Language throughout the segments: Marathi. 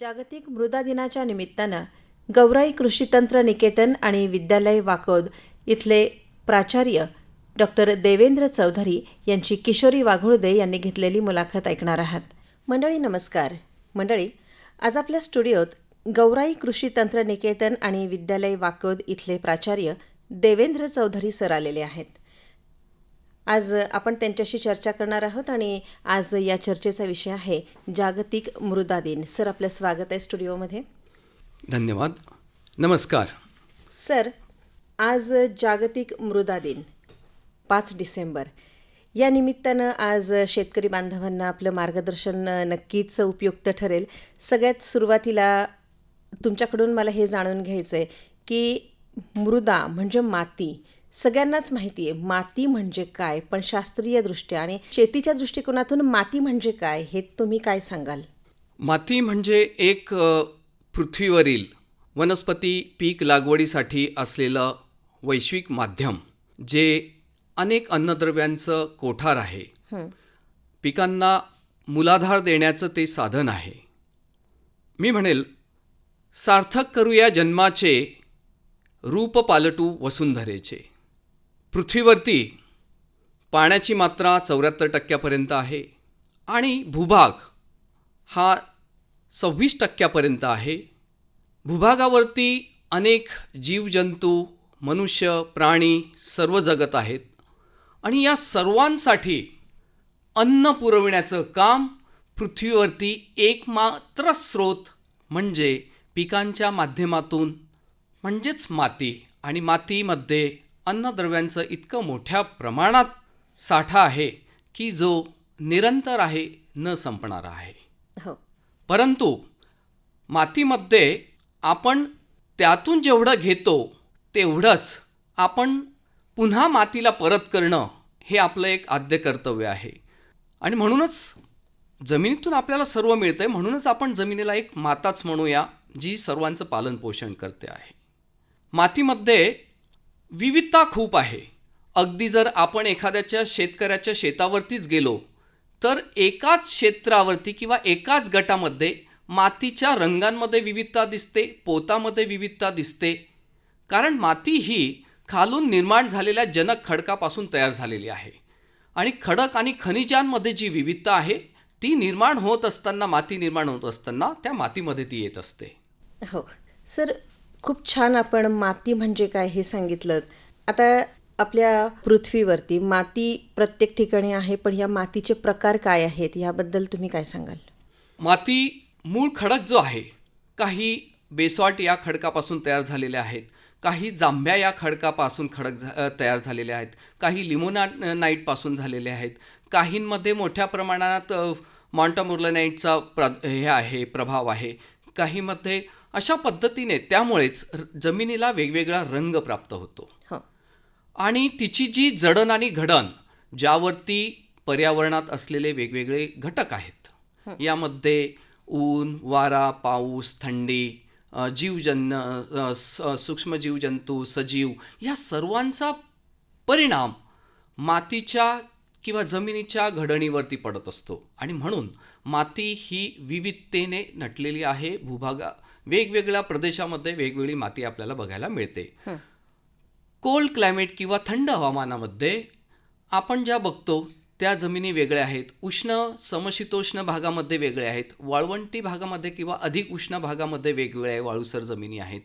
जागतिक मृदा दिनाच्या निमित्तानं गौराई कृषी तंत्र निकेतन आणि विद्यालय वाकोद इथले प्राचार्य डॉक्टर देवेंद्र चौधरी यांची किशोरी वाघोळदे यांनी घेतलेली मुलाखत ऐकणार आहात. मंडळी नमस्कार. मंडळी आज आपल्या स्टुडिओत गौराई कृषी तंत्र निकेतन आणि विद्यालय वाकोद इथले प्राचार्य देवेंद्र चौधरी सर आलेले आहेत. आज आपण त्यांच्याशी चर्चा करणार आहोत आणि आज या चर्चेचा विषय आहे जागतिक मृदा दिन. सर आपलं स्वागत आहे स्टुडिओमध्ये. धन्यवाद. नमस्कार. सर आज जागतिक मृदा दिन पाच डिसेंबर. या निमित्तानं आज शेतकरी बांधवांना आपलं मार्गदर्शन नक्कीच उपयुक्त ठरेल. सगळ्यात सुरुवातीला तुमच्याकडून मला हे जाणून घ्यायचं आहे की मृदा म्हणजे माती. सगळ्यांनाच माहिती आहे माती म्हणजे काय? पण शास्त्रीय दृष्ट्या आणि शेतीच्या दृष्टिकोनातून माती म्हणजे काय? हे तुम्ही काय सांगाल? माती म्हणजे एक पृथ्वीवरील वनस्पती पीक लागवडीसाठी असलेलं वैश्विक माध्यम जे अनेक अन्नद्रव्यांचं कोठार आहे. पिकांना मूलाधार देण्याचं ते साधन आहे. मी म्हणेल सार्थक करूया जन्माचे रूप पालटू वसुंधरेचे. पृथ्वीवरती पाण्याची मात्रा चौऱ्याहत्तर टक्क्यापर्यंत आहे आणि भूभाग हा सव्वीस टक्क्यापर्यंत आहे. भूभागावरती अनेक जीवजंतू मनुष्य प्राणी सर्व जगत आहेत. आणि या सर्वांसाठी अन्न पुरविण्याचं काम पृथ्वीवरती एकमात्र स्रोत म्हणजे पिकांच्या माध्यमातून म्हणजेच माती आणि मातीमध्ये अन्नद्रव्यांचं इतकं मोठ्या प्रमाणात साठा आहे की जो निरंतर आहे न संपणारा आहे. हो. परंतु मातीमध्ये आपण त्यातून जेवढं घेतो तेवढंच आपण पुन्हा मातीला परत करणं हे आपलं एक आद्य कर्तव्य आहे. आणि म्हणूनच जमिनीतून आपल्याला सर्व मिळतं आहे म्हणूनच आपण जमिनीला एक माताच म्हणूया जी सर्वांचं पालनपोषण करते आहे. मातीमध्ये विविधता खूप आहे. अगदी जर आपण एखाद्याच्या शेतकऱ्याच्या शेतावरतीच गेलो तर एकाच क्षेत्रावरती किंवा एकाच गटामध्ये मातीच्या रंगांमध्ये विविधता दिसते पोतामध्ये विविधता दिसते. कारण माती ही खालून निर्माण झालेल्या जनक खडकापासून तयार झालेली आहे. आणि खडक आणि खनिजांमध्ये जी विविधता आहे ती निर्माण होत असताना माती निर्माण होत असताना त्या मातीमध्ये ती येत असते. हो. सर खूप छान आपण माती म्हणजे काय हे सांगितलं. आता आपल्या पृथ्वीवरती माती प्रत्येक ठिकाणी आहे पण या मातीचे प्रकार काय आहेत याबद्दल तुम्ही काय सांगाल? माती मूळ खडक जो आहे काही बेसॉल्ट या खडकापासून तयार झालेले आहेत काही जांभ्या या खडकापासून खडक झा तयार झालेले आहेत काही लिमोना नाईटपासून झालेले आहेत. काहींमध्ये मोठ्या प्रमाणात मॉन्टामुर्लनाईटचा प्र हे आहे प्रभाव आहे. काहीमध्ये अशा पद्धतीने त्यामुळेच जमिनीला वेगवेगळा रंग प्राप्त होतो. हो. आणि तिची जी जडण आणि घडण ज्यावरती पर्यावरणात असलेले वेगवेगळे घटक आहेत यामध्ये ऊन वारा पाऊस थंडी जीवजन्य अ, स- सूक्ष्म जीवजंतू सजीव या सर्वांचा परिणाम मातीच्या किंवा जमिनीच्या घडणीवरती पडत असतो. आणि म्हणून माती ही विविधतेने नटलेली आहे. भूभागा वेगवेगळ्या प्रदेशामध्ये वेगवेगळी माती आपल्याला बघायला मिळते. कोल्ड क्लायमेट किंवा थंड हवामानामध्ये आपण ज्या बघतो त्या जमिनी वेगळ्या आहेत. उष्ण समशीतोष्ण भागामध्ये वेगळे आहेत. वाळवंटी भागामध्ये किंवा अधिक उष्ण भागामध्ये वेगवेगळ्या वाळूसर जमिनी आहेत.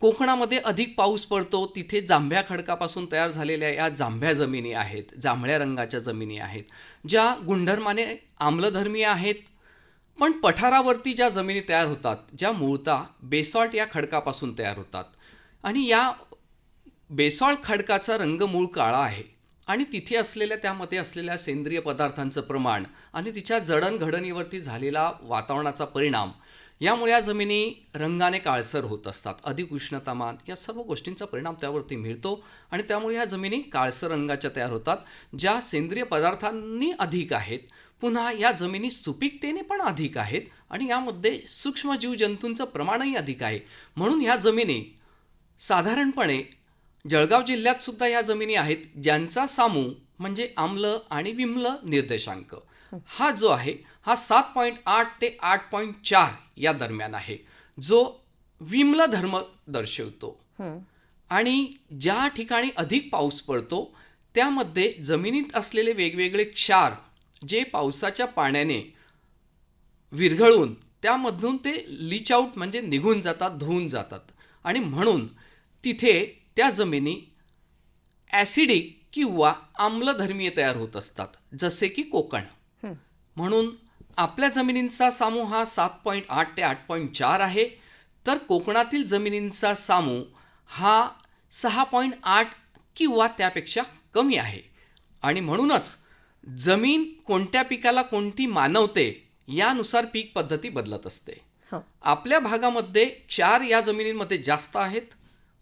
कोकणामध्ये अधिक पाऊस पडतो. तिथे जांभ्या खडकापासून तयार झालेल्या या जांभ्या जमिनी आहेत. जांभळ्या रंगाच्या जमिनी आहेत. ज्या गुणधर्माने आम्लधर्मी आहेत. पण पठारावरती ज्या जमिनी तयार होतात ज्या मूळतः बेसॉल्ट या खडकापासून तयार होतात. आणि या बेसॉल्ट खडकाचा रंग मूळ काळा आहे. आणि तिथे असलेल्या त्यामध्ये असलेल्या सेंद्रिय पदार्थांचं प्रमाण आणि तिच्या जडणघडणीवरती झालेला वातावरणाचा परिणाम यामुळे या जमिनी रंगाने काळसर होत असतात. अधिक उष्णतामान या सर्व गोष्टींचा परिणाम त्यावरती मिळतो आणि त्यामुळे ह्या जमिनी काळसर रंगाच्या तयार होतात. ज्या सेंद्रिय पदार्थांनी अधिक आहेत पुन्हा या जमिनी सुपीकतेने पण अधिक आहेत आणि यामध्ये सूक्ष्म जीवजंतूंचं प्रमाणही अधिक आहे. म्हणून ह्या जमिनी साधारणपणे जळगाव जिल्ह्यात सुद्धा या जमिनी आहेत ज्यांचा सामू म्हणजे आम्ल आणि विम्ल निर्देशांक. हा जो आहे हा सात पॉईंट आठ ते आठ पॉईंट चार या दरम्यान आहे. जो विम्ल धर्म दर्शवतो. आणि ज्या ठिकाणी अधिक पाऊस पडतो त्यामध्ये जमिनीत असलेले वेगवेगळे क्षार जे पावसाच्या पाण्याने विरघळून त्यामधून ते लीच आऊट म्हणजे निघून जातात धुवून जातात. आणि म्हणून तिथे त्या जमिनी ॲसिडिक किंवा आम्लधर्मीय तयार होत असतात जसे की कोकण. म्हणून आपल्या जमिनींचा सामूह हा सात पॉईंट आठ ते आठ पॉईंट चार आहे. तर कोकणातील जमिनींचा सामूह हा सहा पॉईंट आठ किंवा त्यापेक्षा कमी आहे. आणि म्हणूनच जमीन कोणत्या पिकाला कोणती मानवते यानुसार पीक पद्धती बदलत असते. हो. आपल्या भागामध्ये क्षार या जमिनींमध्ये जास्त आहेत.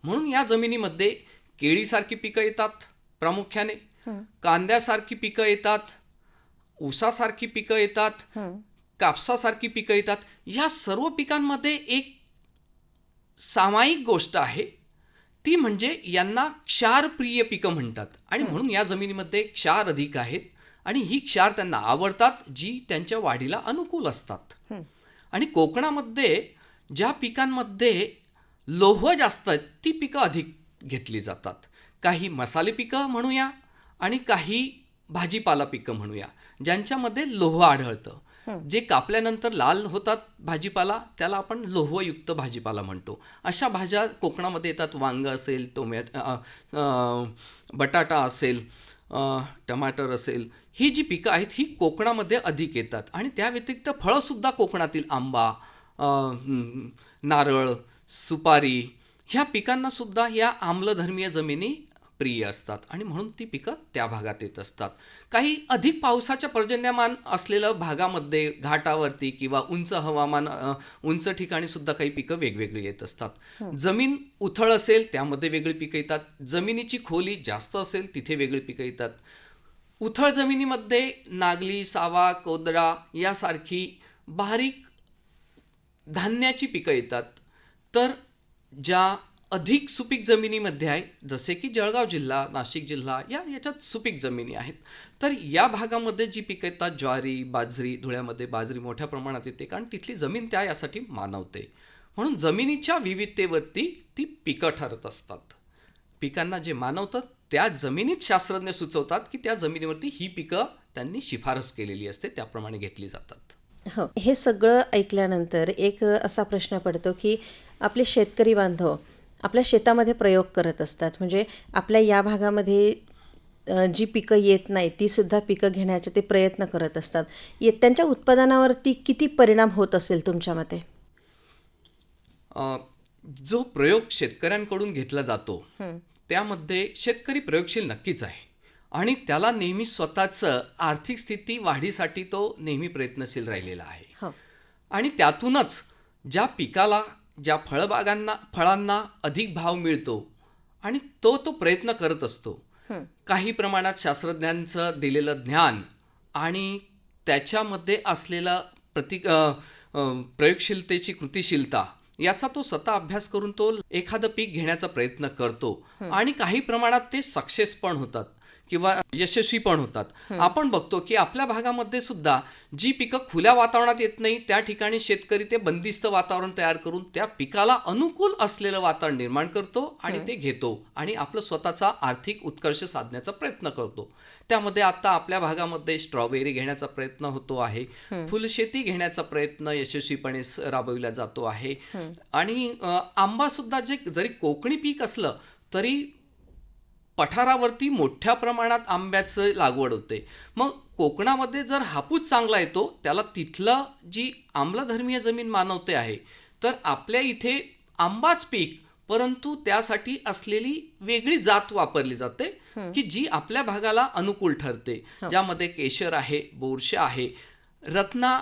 म्हणून या जमिनीमध्ये केळीसारखी पिकं येतात प्रामुख्याने. कांद्यासारखी पिकं येतात. ऊसासारखी पिकं येतात. कापसासारखी पिकं येतात. या सर्व पिकांमध्ये एक सामायिक गोष्ट आहे. ती म्हणजे यांना क्षारप्रिय पिकं म्हणतात. आणि म्हणून या जमिनीमध्ये क्षार अधिक आहेत. आणि ही क्षार त्यांना आवडतात जी त्यांच्या वाढीला अनुकूल असतात. आणि कोकणामध्ये ज्या पिकांमध्ये लोह जास्त आहेत ती पिकं अधिक घेतली जातात. काही मसाले पिकं म्हणूया आणि काही भाजीपाला पिकं म्हणूया ज्यांच्यामध्ये लोह आढळतं. जे कापल्यानंतर लाल होतात भाजीपाला त्याला आपण लोहयुक्त भाजीपाला म्हणतो. अशा भाज्या कोकणामध्ये येतात वांग असेल टोमॅट बटाटा असेल टमाटर असेल ही जी पिकं आहेत ही कोकणामध्ये अधिक येतात. आणि त्या व्यतिरिक्त फळंसुद्धा कोकणातील आंबा हं, नारळ सुपारी ह्या पिकांना सुद्धा या आम्लधर्मीय जमिनी प्रिय असतात. आणि म्हणून ती पिकं त्या भागात येत असतात. काही अधिक पावसाच्या पर्जन्यमान असलेल्या भागामध्ये घाटावरती किंवा उंच हवामान उंच ठिकाणी सुद्धा काही पिकं वेगवेगळी येत असतात. जमीन उथळ असेल त्यामध्ये वेगळी पिकं येतात. जमिनीची खोली जास्त असेल तिथे वेगळी पिकं येतात. उथळ जमिनीमध्ये नागली सावा कोदरा यासारखी बारीक धान्याची पिकं येतात. तर ज्या अधिक सुपीक जमिनीमध्ये आहे जसे की जळगाव जिल्हा नाशिक जिल्हा या याच्यात सुपीक जमिनी आहेत. तर या भागामध्ये जी पिकं येतात ज्वारी बाजरी धुळ्यामध्ये बाजरी मोठ्या प्रमाणात येते कारण तिथली जमीन त्या यासाठी मानवते. म्हणून जमिनीच्या विविधतेवरती ती पिकं ठरत असतात. पिकांना जे मानवतात त्या जमिनीत शास्त्रज्ञ सुचवतात की त्या जमिनीवरती ही पिकं त्यांनी शिफारस केलेली असते त्याप्रमाणे घेतली जातात. हो हे सगळं ऐकल्यानंतर एक असा प्रश्न पडतो की आपले शेतकरी बांधव आपल्या शेतामध्ये प्रयोग करत असतात. म्हणजे आपल्या या भागामध्ये जी पिकं येत नाही ती सुद्धा पिकं घेण्याचे ते प्रयत्न करत असतात. ये त्यांच्या उत्पादनावरती किती परिणाम होत असेल तुमच्या मते? जो प्रयोग शेतकऱ्यांकडून घेतला जातो त्यामध्ये शेतकरी प्रयोगशील नक्कीच आहे. आणि त्याला नेहमी स्वतःचं आर्थिक स्थिती वाढीसाठी तो नेहमी प्रयत्नशील राहिलेला आहे. हो. आणि त्यातूनच ज्या पिकाला ज्या फळबागांना फळांना अधिक भाव मिळतो आणि तो तो प्रयत्न करत असतो. काही प्रमाणात शास्त्रज्ञांचं दिलेलं ज्ञान आणि त्याच्यामध्ये असलेला प्रति प्रयोगशीलतेची कृतिशीलता याचा तो स्वतः अभ्यास करून तो एखादं पीक घेण्याचा प्रयत्न करतो. आणि काही प्रमाणात ते सक्सेस पण होतात. किंवा यशस्वी पण होतात. आपण बघतो की आपल्या भागामध्ये सुद्धा जी पिकं खुल्या वातावरणात येत नाही त्या ठिकाणी शेतकरी ते बंदिस्त वातावरण तयार करून त्या पिकाला अनुकूल असलेलं वातावरण निर्माण करतो आणि ते घेतो आणि आपलं स्वतःचा आर्थिक उत्कर्ष साधण्याचा प्रयत्न करतो. त्यामध्ये आता आपल्या भागामध्ये स्ट्रॉबेरी घेण्याचा प्रयत्न होतो आहे. फुलशेती घेण्याचा प्रयत्न यशस्वीपणे राबविला जातो आहे. आणि आंबा सुद्धा जे जरी कोकणी पीक असलं तरी पठारावरती मोठ्या प्रमाणात आंब्याचं लागवड होते. मग कोकणामध्ये जर हापूस चांगला येतो त्याला तिथलं जी आम्लधर्मीय जमीन मानवते आहे तर आपल्या इथे आंबाच पीक परंतु त्यासाठी असलेली वेगळी जात वापरली जाते की जी आपल्या भागाला अनुकूल ठरते. ज्यामध्ये केशर आहे बोरशा आहे रत्ना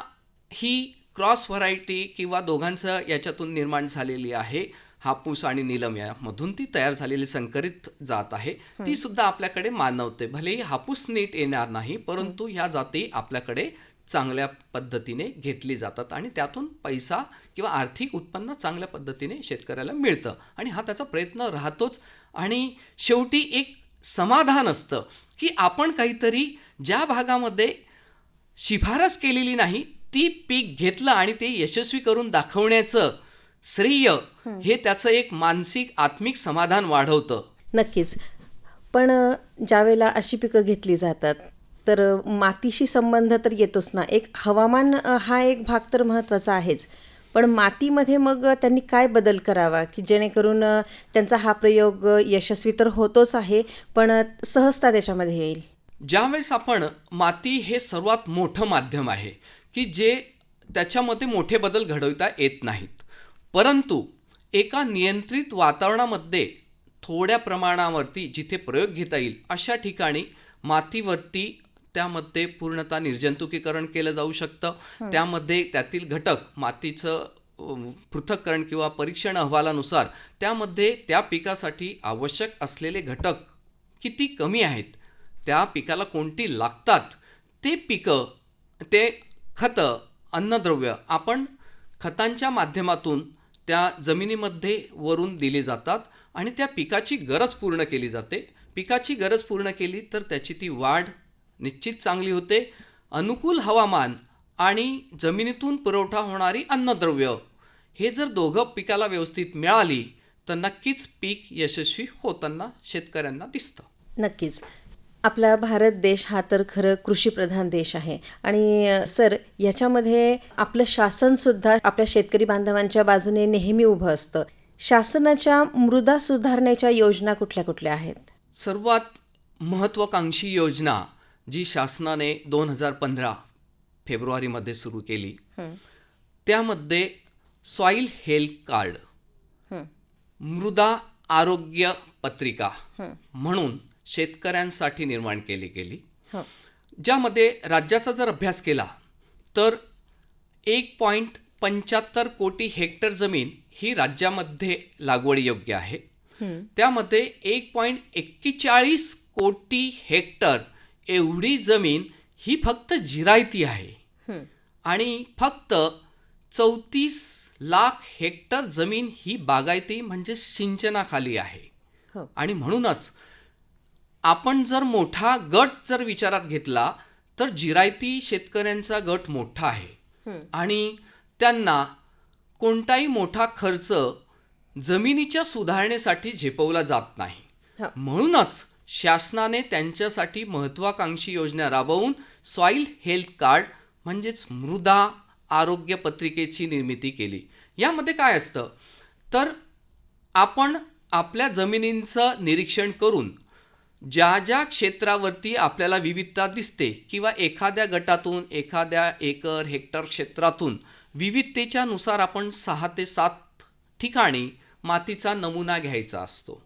ही क्रॉस व्हरायटी किंवा दोघांचं याच्यातून निर्माण झालेली आहे. हापूस आणि नीलम यामधून ती तयार झालेली संकरित जात आहे. ती सुद्धा आपल्याकडे मानवते. भलेही हापूस नीट येणार नाही परंतु ह्या जाती आपल्याकडे चांगल्या पद्धतीने घेतली जातात आणि त्यातून पैसा किंवा आर्थिक उत्पन्न चांगल्या पद्धतीने शेतकऱ्याला मिळतं. आणि हा त्याचा प्रयत्न राहतोच. आणि शेवटी एक समाधान असतं की आपण काहीतरी ज्या भागामध्ये शिफारस केलेली नाही ती पीक घेतलं आणि ते यशस्वी करून दाखवण्याचं श्रेय हे. त्याचं एक मानसिक आत्मिक समाधान वाढवतं. नक्कीच. पण ज्यावेळेला अशी पिकं घेतली जातात तर मातीशी संबंध तर येतोच ना. एक हवामान हा एक भाग तर महत्त्वाचा आहेच. पण मातीमध्ये मग त्यांनी काय बदल करावा? की जेणेकरून त्यांचा हा प्रयोग यशस्वी तर होतोच आहे पण सहजता त्याच्यामध्ये येईल? ज्यावेळेस आपण माती हे सर्वात मोठं माध्यम आहे की जे त्याच्यामध्ये मोठे बदल घडवता येत नाहीत. परंतु एका नियंत्रित वातावरणामध्ये थोड्या प्रमाणावरती जिथे प्रयोग घेता येईल अशा ठिकाणी मातीवरती त्यामध्ये पूर्णतः निर्जंतुकीकरण केलं जाऊ शकतं. त्यामध्ये त्यातील घटक मातीचं पृथक्करण किंवा परीक्षण अहवालानुसार त्यामध्ये त्या पिकासाठी आवश्यक असलेले घटक किती कमी आहेत त्या पिकाला कोणती लागतात ते पिकं ते खतं अन्नद्रव्य आपण खतांच्या माध्यमातून त्या जमिनीमध्ये वरून दिली जातात आणि त्या पिकाची गरज पूर्ण केली जाते. पिकाची गरज पूर्ण केली तर त्याची ती वाढ निश्चित चांगली होते. अनुकूल हवामान आणि जमिनीतून पुरवठा होणारी अन्नद्रव्य हे जर दोघं पिकाला व्यवस्थित मिळाली तर नक्कीच पीक यशस्वी होताना शेतकऱ्यांना दिसतं. नक्कीच. आपला भारत देश हा तर खरं कृषीप्रधान देश आहे. आणि सर याच्यामध्ये आपलं शासनसुद्धा आपल्या शेतकरी बांधवांच्या बाजूने नेहमी उभं असतं. शासनाच्या मृदा सुधारण्याच्या योजना कुठल्या कुठल्या आहेत? सर्वात महत्त्वाकांक्षी योजना जी शासनाने दोन हजार पंधरा फेब्रुवारीमध्ये सुरू केली त्यामध्ये सॉईल हेल्थ कार्ड मृदा आरोग्य पत्रिका म्हणून शेतकऱ्यांसाठी निर्माण केली गेली. हं. ज्यामध्ये राज्याचा जर अभ्यास केला तर एक पॉईंट पंच्याहत्तर कोटी हेक्टर जमीन ही राज्यामध्ये लागवडीयोग्य आहे. त्यामध्ये एक पॉईंट एक्केचाळीस कोटी हेक्टर एवढी जमीन ही फक्त जिरायती आहे. आणि फक्त चौतीस लाख हेक्टर जमीन ही बागायती म्हणजे सिंचनाखाली आहे. हो. आणि म्हणूनच आपण जर मोठा गट जर विचारात घेतला तर जिरायती शेतकऱ्यांचा गट मोठा आहे. आणि त्यांना कोणताही मोठा खर्च जमिनीच्या सुधारणेसाठी झेपवला जात नाही. म्हणूनच शासनाने त्यांच्यासाठी महत्त्वाकांक्षी योजना राबवून सॉईल हेल्थ कार्ड म्हणजेच मृदा आरोग्य पत्रिकेची निर्मिती केली. यामध्ये काय असतं? तर आपण आपल्या जमिनींचं निरीक्षण करून ज्या ज्या क्षेत्रावरती आपल्याला विविधता दिसते किंवा एखाद्या गटातून एखाद्या एकर हेक्टर क्षेत्रातून विविधतेच्या नुसार आपण सहा ते सात ठिकाणी मातीचा नमुना घ्यायचा असतो.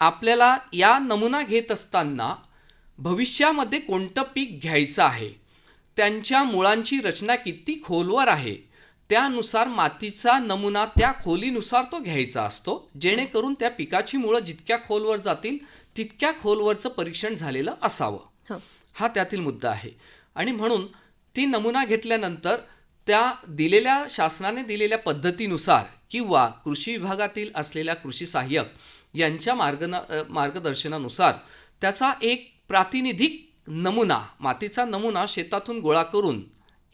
आपल्याला या नमुना घेत असताना भविष्यामध्ये कोणतं पीक घ्यायचं आहे? त्यांच्या मुळांची रचना किती खोलवर आहे? त्यानुसार मातीचा नमुना त्या खोलीनुसार तो घ्यायचा असतो. जेणेकरून त्या पिकाची मुळं जितक्या खोलवर जातील तितक्या खोलवरचं परीक्षण झालेलं असावं हो. त्यातील मुद्दा आहे आणि म्हणून ती नमुना घेतल्यानंतर त्या दिलेल्या शासनाने दिलेल्या पद्धतीनुसार किंवा कृषी विभागातील असलेल्या कृषी सहाय्यक यांच्या मार्गना मार्गदर्शनानुसार त्याचा एक प्रातिनिधिक नमुना मातीचा नमुना शेतातून गोळा करून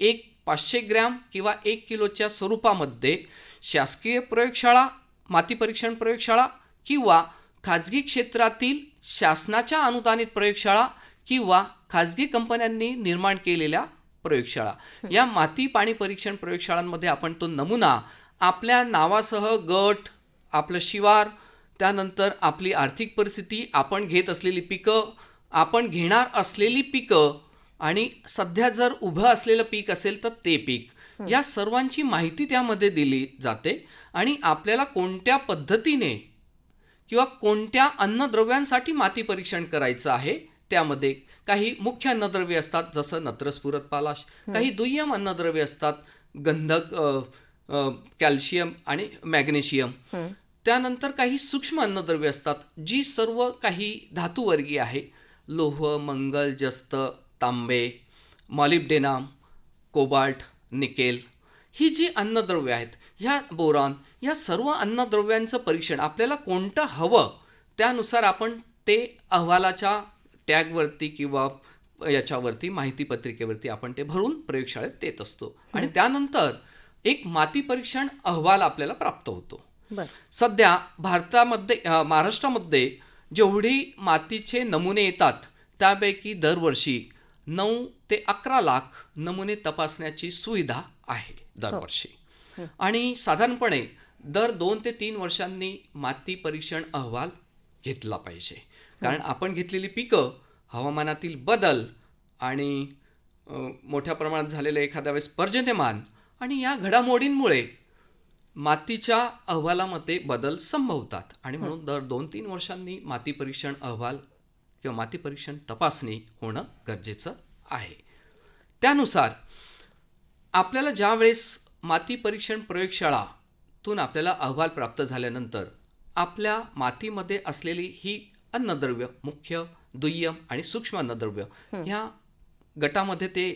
एक पाचशे ग्रॅम किंवा एक किलोच्या स्वरूपामध्ये शासकीय प्रयोगशाळा माती परीक्षण प्रयोगशाळा किंवा खाजगी क्षेत्रातील शासनाच्या अनुदानित प्रयोगशाळा किंवा खाजगी कंपन्यांनी निर्माण केलेल्या प्रयोगशाळा. या माती पाणी परीक्षण प्रयोगशाळांमध्ये आपण तो नमुना आपल्या नावासह गट आपलं शिवार त्यानंतर आपली आर्थिक परिस्थिती आपण घेत असलेली पिकं आपण घेणार असलेली पिकं आणि सध्या जर उभं असलेलं पीक असेल तर ते पीक. या सर्वांची माहिती त्यामध्ये दिली जाते आणि आपल्याला कोणत्या पद्धतीने किंवा कोणत्या अन्नद्रव्यांसाठी माती परीक्षण करायचं आहे त्यामध्ये काही मुख्य अन्नद्रव्ये असतात जसं नत्रस्फुरत पालाश काही दुय्यम अन्नद्रव्ये असतात गंधक कॅल्शियम आणि मॅग्नेशियम. त्यानंतर काही सूक्ष्म अन्नद्रव्ये असतात जी सर्व काही धातुवर्गीय आहे. लोह मंगल जस्त तांबे मॉलिब्डेनाम कोबाल्ट निकेल ही जी अन्नद्रव्ये आहेत ह्या बोरॉन या सर्व अन्नद्रव्यांचं परीक्षण आपल्याला कोणतं हवं त्यानुसार आपण ते अहवालाच्या टॅगवरती किंवा याच्यावरती माहिती पत्रिकेवरती आपण ते भरून प्रयोगशाळेत देत असतो. आणि त्यानंतर एक माती परीक्षण अहवाल आपल्याला प्राप्त होतो. सध्या भारतामध्ये महाराष्ट्रामध्ये जेवढी मातीचे नमुने येतात त्यापैकी दरवर्षी नऊ ते अकरा लाख नमुने तपासण्याची सुविधा आहे दरवर्षी. आणि साधारणपणे दर दोन ते तीन वर्षांनी माती परीक्षण अहवाल घेतला पाहिजे. कारण आपण घेतलेली पिकं हवामानातील बदल आणि मोठ्या प्रमाणात झालेलं एखाद्या वेळेस पर्जन्यमान आणि या घडामोडींमुळे मातीच्या अहवालामध्ये बदल संभवतात. आणि म्हणून दर दोन तीन वर्षांनी माती परीक्षण अहवाल किंवा माती परीक्षण तपासणी होणं गरजेचं आहे. त्यानुसार आपल्याला ज्यावेळेस माती परीक्षण प्रयोगशाळातून आपल्याला अहवाल प्राप्त झाल्यानंतर आपल्या मातीमध्ये असलेली ही अन्नद्रव्य मुख्य दुय्यम आणि सूक्ष्म अन्नद्रव्य ह्या गटामध्ये ते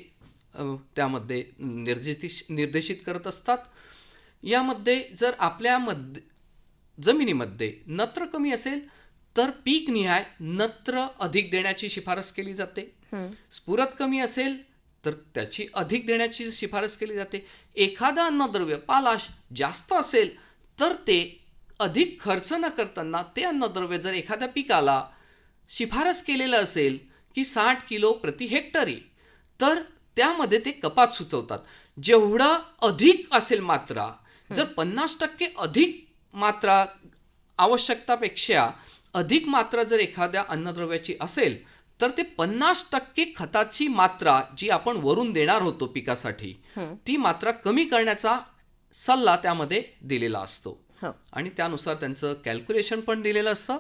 त्यामध्ये निर्देशित निर्देशित करत असतात. यामध्ये जर आपल्यामध्ये जमिनीमध्ये नत्र कमी असेल तर पीक निहाय नत्र अधिक देण्याची शिफारस केली जाते. स्फुरत कमी असेल तर त्याची अधिक देण्याची शिफारस केली जाते. एखादा अन्नद्रव्य पालाश जास्त असेल तर ते अधिक खर्च न करताना ते अन्नद्रव्य जर एखाद्या पिकाला शिफारस केलेलं असेल की साठ किलो प्रति हेक्टरी तर त्यामध्ये ते कपात सुचवतात. जेवढं अधिक असेल मात्रा जर पन्नास टक्के अधिक मात्रा आवश्यकतापेक्षा अधिक मात्रा जर एखाद्या अन्नद्रव्याची असेल तर ते पन्नास टक्के खताची मात्रा जी आपण वरून देणार होतो पिकासाठी ती मात्रा कमी करण्याचा सल्ला त्यामध्ये दिलेला असतो. हो. आणि त्यानुसार त्यांचं कॅल्क्युलेशन पण दिलेलं असतं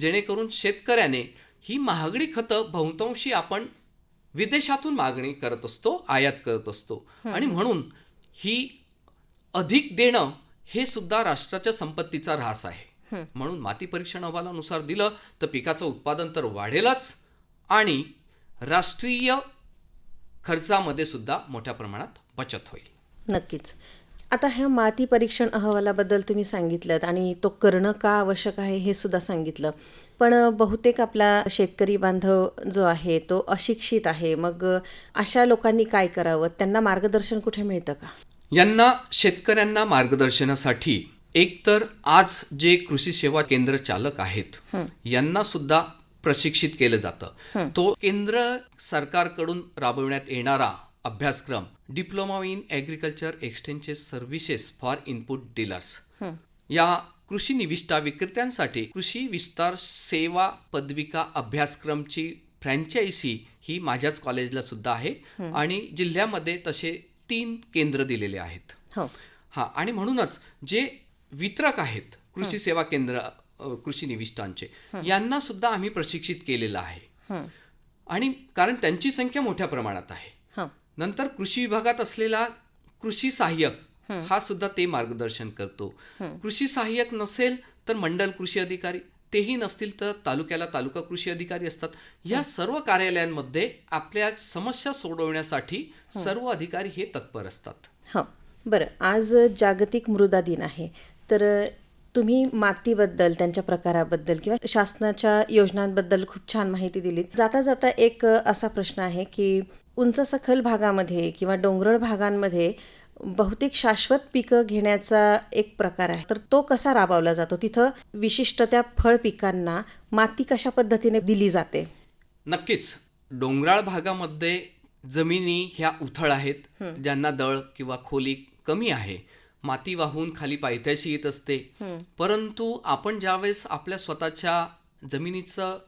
जेणेकरून शेतकऱ्याने ही महागडी खतं बहुतांशी आपण विदेशातून मागणी करत असतो आयात करत असतो. आणि म्हणून ही अधिक देणं हे सुद्धा राष्ट्राच्या संपत्तीचा ऱ्हास आहे. म्हणून माती परीक्षण अहवालानुसार दिलं तर पिकाचं उत्पादन तर वाढेलच. आणि राष्ट्रीय खर्चामध्ये सुद्धा मोठ्या प्रमाणात बचत होईल. नक्कीच. आता ह्या माती परीक्षण अहवालाबद्दल तुम्ही सांगितलं आणि तो करणं का आवश्यक आहे हे सुद्धा सांगितलं. पण बहुतेक आपला शेतकरी बांधव जो आहे तो अशिक्षित आहे. मग अशा लोकांनी काय करावं? त्यांना मार्गदर्शन कुठे मिळतं का? यांना शेतकऱ्यांना मार्गदर्शनासाठी एकतर आज जे कृषी सेवा केंद्र चालक आहेत यांना सुद्धा प्रशिक्षित केलं जातं. तो केंद्र सरकारकडून राबविण्यात येणारा अभ्यासक्रम diploma in agriculture extension services for input dealers. या कृषी निविष्ठा विक्रेत्यांसाठी कृषी विस्तार सेवा पदविका अभ्यासक्रमची फ्रँचायसी ही माझ्याच कॉलेजला सुद्धा आहे आणि जिल्ह्यामध्ये तसे तीन केंद्र दिलेले आहेत. हो. हा आणि म्हणूनच जे वितरक आहेत कृषी सेवा केंद्र कृषी निविष्ठांचे. यांना सुद्धा आम्ही प्रशिक्षित केलेलं आहे. आणि कारण त्यांची संख्या मोठ्या प्रमाणात आहे. नंतर कृषी विभागात असलेला कृषी सहाय्यक हा. सुद्धा ते मार्गदर्शन करतो. कृषी सहाय्यक नसेल तर मंडल कृषी अधिकारी तेही नसतील तर तालुक्याला तालुका कृषी अधिकारी असतात. या सर्व कार्यालयांमध्ये आपल्या समस्या सोडवण्यासाठी सर्व अधिकारी हे तत्पर असतात. हो. बरं आज जागतिक मृदा दिन आहे. तर तुम्ही मातीबद्दल त्यांच्या प्रकाराबद्दल किंवा शासनाच्या योजनांबद्दल खूप छान माहिती दिली जाता जाता एक असा प्रश्न आहे की उंच सखल भागामध्ये किंवा डोंगराळ भागांमध्ये बहुतेक शाश्वत पिकं घेण्याचा एक प्रकार आहे. तर तो कसा राबवला जातो? तिथं विशिष्ट त्या फळ पिकांना माती कशा पद्धतीने दिली जाते? नक्कीच. डोंगराळ भागामध्ये जमिनी ह्या उथळ आहेत ज्यांना दळ किंवा खोली कमी आहे. माती वाहून खाली पायथ्याशी येत असते. परंतु आपण ज्यावेळेस आपल्या स्वतःच्या जमिनीचं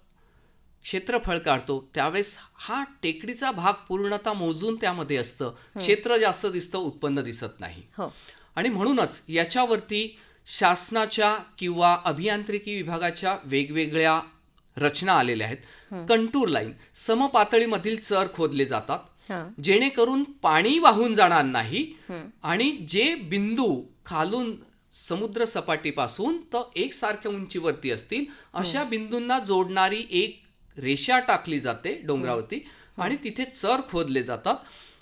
क्षेत्रफळ काढतो त्यावेळेस हा टेकडीचा भाग पूर्णतः मोजून त्यामध्ये असतं. क्षेत्र जास्त दिसतं उत्पन्न दिसत नाही. हो. आणि म्हणूनच याच्यावरती शासनाच्या किंवा अभियांत्रिकी विभागाच्या वेगवेगळ्या रचना आलेल्या आहेत. कंटूर लाईन समपातळीमधील चर खोदले जातात. जेणेकरून पाणी वाहून जाणार नाही आणि जे बिंदू खालून समुद्र सपाटीपासून तर एकसारख्या उंचीवरती असतील अशा बिंदूंना जोडणारी एक रेषा टाकली जाते डोंगरावरती आणि तिथे चर खोदले जातात.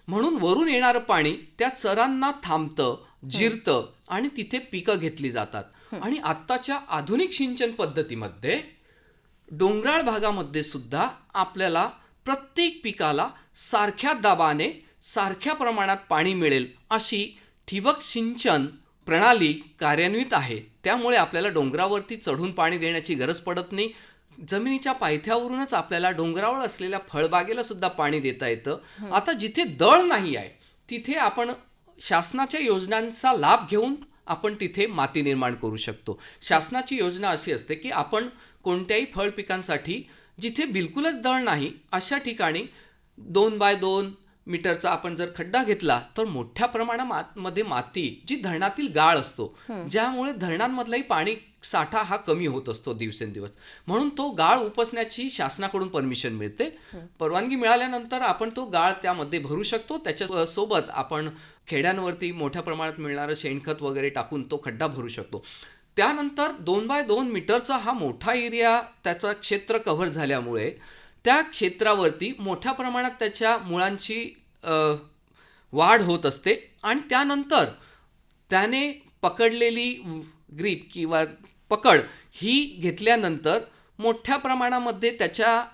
म्हणून वरून येणारं पाणी त्या चरांना थांबतं जिरतं आणि तिथे पिकं घेतली जातात. आणि आत्ताच्या आधुनिक सिंचन पद्धतीमध्ये डोंगराळ भागामध्ये सुद्धा आपल्याला प्रत्येक पिकाला सारख्या दाबाने सारख्या प्रमाणात पाणी मिळेल अशी ठिबक सिंचन प्रणाली कार्यान्वित आहे. त्यामुळे आपल्याला डोंगरावरती चढून पाणी देण्याची गरज पडत नाही. जमिनीच्या पायथ्यावरूनच आपल्याला डोंगरावर असलेल्या फळबागेला सुद्धा पाणी देता येतं. आता जिथे दळ नाही आहे तिथे आपण शासनाच्या योजनांचा लाभ घेऊन आपण तिथे माती निर्माण करू शकतो. शासनाची योजना अशी असते की आपण कोणत्याही फळ पिकांसाठी जिथे बिलकुलच दळ नाही अशा ठिकाणी दोन बाय दोन मीटरचा आपण जर खड्डा घेतला तर मोठ्या प्रमाणामध्ये माती जी धरणातील गाळ असतो ज्यामुळे धरणांमधलाही पाणी साठा हा कमी होत असतो दिवसेंदिवस. म्हणून तो गाळ उपसण्याची शासनाकडून परमिशन मिळते. परवानगी मिळाल्यानंतर आपण तो गाळ त्यामध्ये भरू शकतो. त्याच्या सोबत आपण खेड्यांवरती मोठ्या प्रमाणात मिळणारं शेणखत वगैरे टाकून तो खड्डा भरू शकतो. त्यानंतर दोन बाय दोन मीटरचा हा मोठा एरिया त्याचा क्षेत्र कव्हर झाल्यामुळे त्या क्षेत्रावरती मोठ्या प्रमाणात त्याच्या मुळांची वाढ होत असते. आणि त्यानंतर त्याने पकडलेली ग्रीप किंवा पकड ही घेतल्यानंतर मोठ्या प्रमाणामध्ये त्याच्या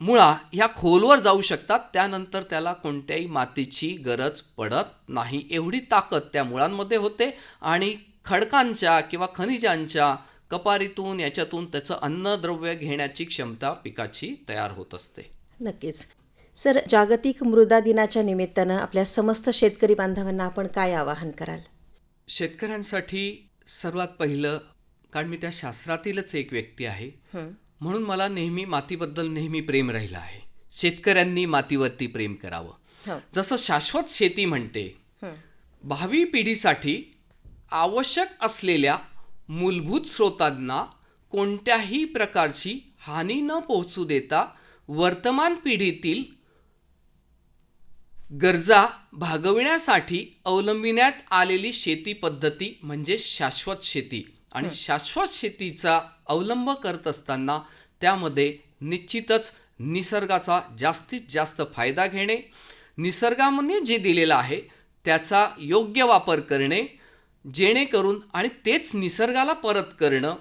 मुळा ह्या खोलवर जाऊ शकतात. त्यानंतर त्याला कोणत्याही मातीची गरज पडत नाही. एवढी ताकद त्या मुळांमध्ये होते. आणि खडकांच्या किंवा खनिजांच्या कपारीतून याच्यातून त्याचं अन्नद्रव्य घेण्याची क्षमता पिकाची तयार होत असते. नक्कीच. सर जागतिक मृदा दिनाच्या निमित्तानं आपल्या समस्त शेतकरी बांधवांना आपण काय आवाहन कराल? शेतकऱ्यांसाठी सर्वात पहिलं कारण मी त्या शास्त्रातीलच एक व्यक्ती आहे. म्हणून मला नेहमी मातीबद्दल नेहमी प्रेम राहिलं आहे. शेतकऱ्यांनी मातीवरती प्रेम करावं. जसं शाश्वत शेती म्हणते भावी पिढीसाठी आवश्यक असलेल्या मूलभूत स्रोतांना कोणत्याही प्रकारची हानी न पोहोचू देता वर्तमान पिढीतील गरजा भागविण्यासाठी अवलंबिण्यात आलेली शेती पद्धती म्हणजे शाश्वत शेती. आणि शाश्वत शेतीचा अवलंब करत असताना त्यामध्ये निश्चितच निसर्गाचा जास्तीत जास्त फायदा घेणे निसर्गाने जे दिलेलं आहे त्याचा योग्य वापर करणे जेणेकरून आणि तेच निसर्गाला परत करणं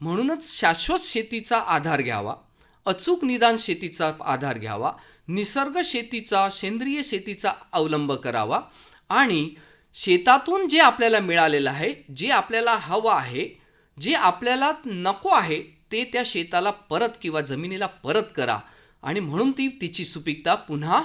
म्हणूनच शाश्वत शेतीचा आधार घ्यावा अचूक निदान शेतीचा आधार घ्यावा निसर्ग शेतीचा सेंद्रिय शेतीचा अवलंब करावा आणि शेतातून जे आपल्याला मिळालेलं आहे जे आपल्याला हवं आहे जे आपल्याला नको आहे ते त्या शेताला परत किंवा जमिनीला परत करा आणि म्हणून ती तिची सुपीकता पुन्हा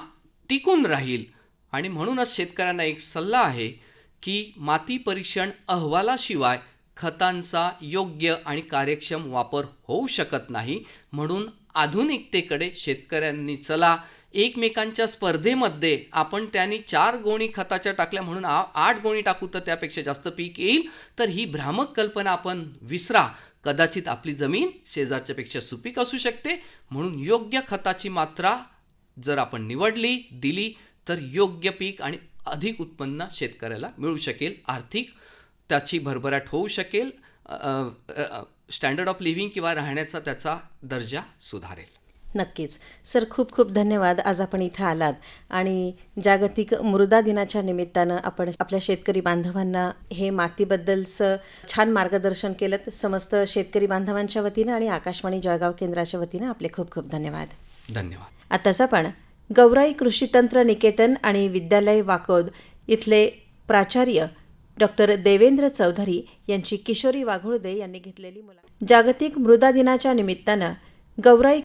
टिकून राहील. आणि म्हणूनच शेतकऱ्यांना एक सल्ला आहे की माती परीक्षण अहवालाशिवाय खतांचा योग्य आणि कार्यक्षम वापर होऊ शकत नाही म्हणून आधुनिकतेकडे शेतकऱ्यांनी चला. एकमेकांच्या स्पर्धेमध्ये आपण त्यांनी चार गोणी खताच्या टाकल्या म्हणून आ- आठ गोणी टाकू तर त्यापेक्षा जास्त पीक येईल. तर ही भ्रामक कल्पना आपण विसरा. कदाचित आपली जमीन शेजारच्यापेक्षा सुपीक असू शकते. म्हणून योग्य खताची मात्रा जर आपण निवडली दिली तर योग्य पीक आणि अधिक उत्पन्न शेतकऱ्याला मिळू शकेल. आर्थिक त्याची भरभराट होऊ शकेल. स्टँडर्ड ऑफ लिव्हिंग किंवा राहण्याचा त्याचा दर्जा सुधारेल. नक्कीच. सर खूप खूप धन्यवाद. आज आपण इथं आलात आणि जागतिक मृदा दिनाच्या निमित्तानं आपण आपल्या शेतकरी बांधवांना हे मातीबद्दलचं छान मार्गदर्शन केलं समस्त शेतकरी बांधवांच्या वतीनं आणि आकाशवाणी जळगाव केंद्राच्या वतीनं आपले खूप खूप धन्यवाद. धन्यवाद. आताच आपण गौराई कृषीतंत्र निकेतन आणि विद्यालय वाकोद इथले प्राचार्य डॉक्टर देवेंद्र चौधरी यांची किशोरी वाघोळदे यांनी घेतलेली मुला जागतिक मृदा दिनाच्या निमित्तानं गौराई